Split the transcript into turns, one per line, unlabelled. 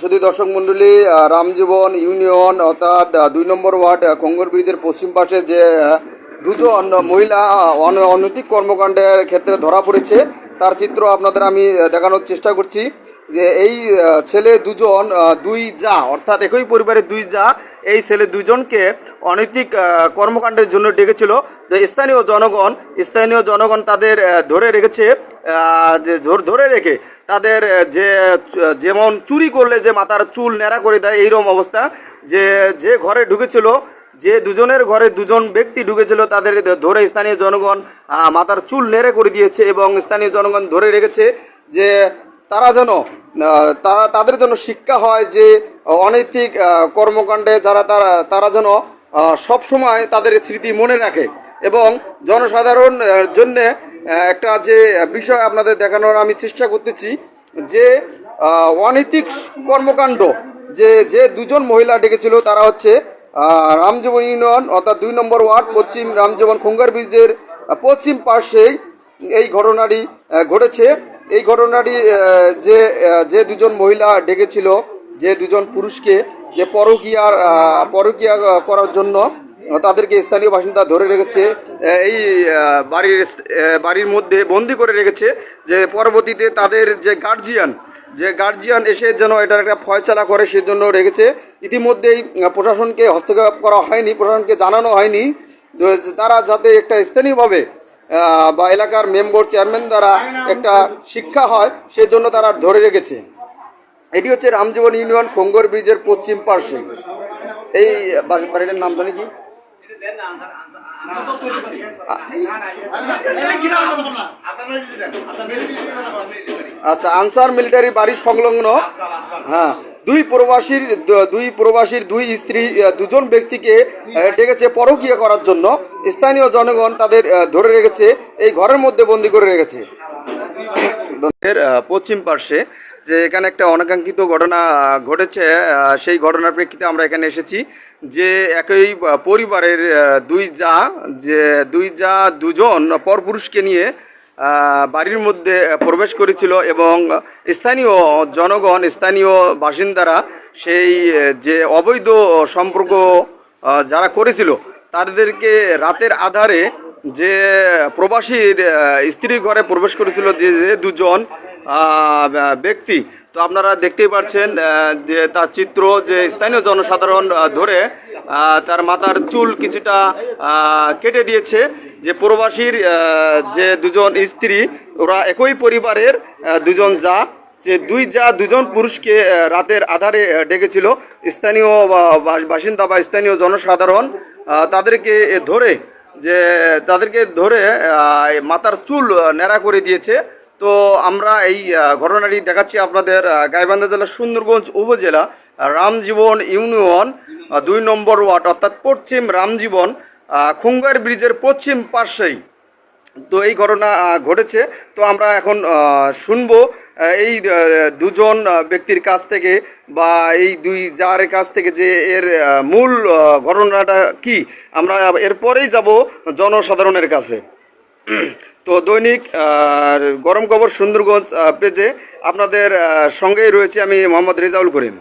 শুধু দর্শক মণ্ডলী রামজীবন ইউনিয়ন, অর্থাৎ দুই নম্বর ওয়ার্ড খঙ্গর ব্রিজের পশ্চিম পাশে যে দুজন মহিলা অনৈতিক কর্মকাণ্ডের ক্ষেত্রে ধরা পড়েছে, তার চিত্র আপনাদের আমি দেখানোর চেষ্টা করছি। যে এই ছেলে দুজন দুই যা, অর্থাৎ একই পরিবারের দুই যা, এই ছেলে দুজনকে অনৈতিক কর্মকাণ্ডের জন্য ডেকেছিল। যে স্থানীয় জনগণ স্থানীয় জনগণ তাদের ধরে রেখেছে যে ধর- রেখে তাদের যে, যেমন চুরি করলে যে মাথার চুল ন্যাড়া করে দেয়, এইরকম অবস্থা। যে যে ঘরে ঢুকেছিল, যে দুজনের ঘরে দুজন ব্যক্তি ঢুকেছিল, তাদের ধরে স্থানীয় জনগণ মাথার চুল নেড়ে করে দিয়েছে এবং স্থানীয় জনগণ ধরে রেখেছে যে তারা যেন তারা তাদের জন্য শিক্ষা হয় যে অনৈতিক কর্মকাণ্ডে যারা, তারা তারা যেন সবসময় তাদের স্মৃতি মনে রাখে এবং জনসাধারণ জন্য একটা যে বিষয় আপনাদের দেখানোর আমি চেষ্টা করতেছি যে অনৈতিক কর্মকাণ্ড যে যে দুজন মহিলা ডেকেছিল তারা হচ্ছে রামজীবন ইউনিয়ন অর্থাৎ দুই নম্বর ওয়ার্ড, পশ্চিম রামজীবন খুঙ্গার ব্রিজের পশ্চিম পার্শ্বেই এই ঘটনাটি ঘটেছে। এই ঘটনাটি যে যে দুজন মহিলা ডেকেছিল, যে দুজন পুরুষকে, যে পরকীয়ার পরকীয়া করার জন্য তাদেরকে স্থানীয় বাসিন্দা ধরে রেখেছে এই বাড়ির বাড়ির মধ্যে বন্দি করে রেখেছে, যে পরবর্তীতে তাদের যে গার্জিয়ান যে গার্জিয়ান এসে যেন এটার একটা ফয়চালা করে সেজন্য রেখেছে। ইতিমধ্যেই প্রশাসনকে হস্তক্ষেপ করা হয়নি, প্রশাসনকে জানানো হয়নি। তারা যাতে একটা স্থানীয়ভাবে বা এলাকার মেম্বর চেয়ারম্যান দ্বারা একটা শিক্ষা হয়, সেজন্য তারা ধরে রেখেছে। এটি হচ্ছে রামজীবন ইউনিয়ন খোঙ্গর ব্রিজের পশ্চিম পার্শ্বে। এই বাড়ি- বাড়িটার নাম জানি কি? আচ্ছা আনসার মিলিটারি বাড়ি সংলগ্ন। হ্যাঁ দুই প্রবাসীর দুই প্রবাসীর দুই স্ত্রী দুজন ব্যক্তিকে ডেকেছে পরকীয়া করার জন্য। স্থানীয় জনগণ তাদের ধরে রেখেছে এই ঘরের মধ্যে বন্দি করে রেখেছে। পশ্চিম পার্শ্বে যে এখানে একটা অনাকাঙ্ক্ষিত ঘটনা ঘটেছে সেই ঘটনার প্রেক্ষিতে আমরা এখানে এসেছি যে একই পরিবারের দুই যা, যে দুই যা দুজন পরপুরুষকে নিয়ে বাড়ির মধ্যে প্রবেশ করেছিল এবং স্থানীয় জনগণ, স্থানীয় বাসিন্দারা সেই যে অবৈধ সম্পর্ক যারা করেছিল, তাদেরকে রাতের আধারে যে প্রবাসীর স্ত্রীর ঘরে প্রবেশ করেছিল যে যে দুজন ব্যক্তি। তো আপনারা দেখতেই পাচ্ছেন যে তার চিত্র, যে স্থানীয় জনসাধারণ ধরে তার মাথার চুল কিছুটা কেটে দিয়েছে। যে প্রবাসীর যে দুজন স্ত্রী, ওরা একই পরিবারের দুজন যা, যে দুই যা দুজন পুরুষকে রাতের আধারে ডেকেছিল। স্থানীয় বাসিন্দা বা স্থানীয় জনসাধারণ তাদেরকে ধরে, যে তাদেরকে ধরে মাথার চুল ন্যাড়া করে দিয়েছে। তো আমরা এই ঘটনাটি দেখাচ্ছি আপনাদের গাইবান্ধা জেলার সুন্দরগঞ্জ উপজেলা রামজীবন ইউনিয়ন দুই নম্বর ওয়ার্ড, অর্থাৎ পশ্চিম রামজীবন খুঙ্গার ব্রিজের পশ্চিম পার্শ্বেই তো এই ঘটনা ঘটেছে। তো আমরা এখন শুনব এই দুজন ব্যক্তির কাছ থেকে বা এই দুই যার কাছ থেকে যে এর মূল ঘটনাটা কি। আমরা এরপরেই যাব জনসাধারণের কাছে। তো দৈনিক গরম খবর সুন্দরগঞ্জ পেজে আপনাদের সঙ্গেই রয়েছে আমি মোহাম্মদ রেজাউল করিম।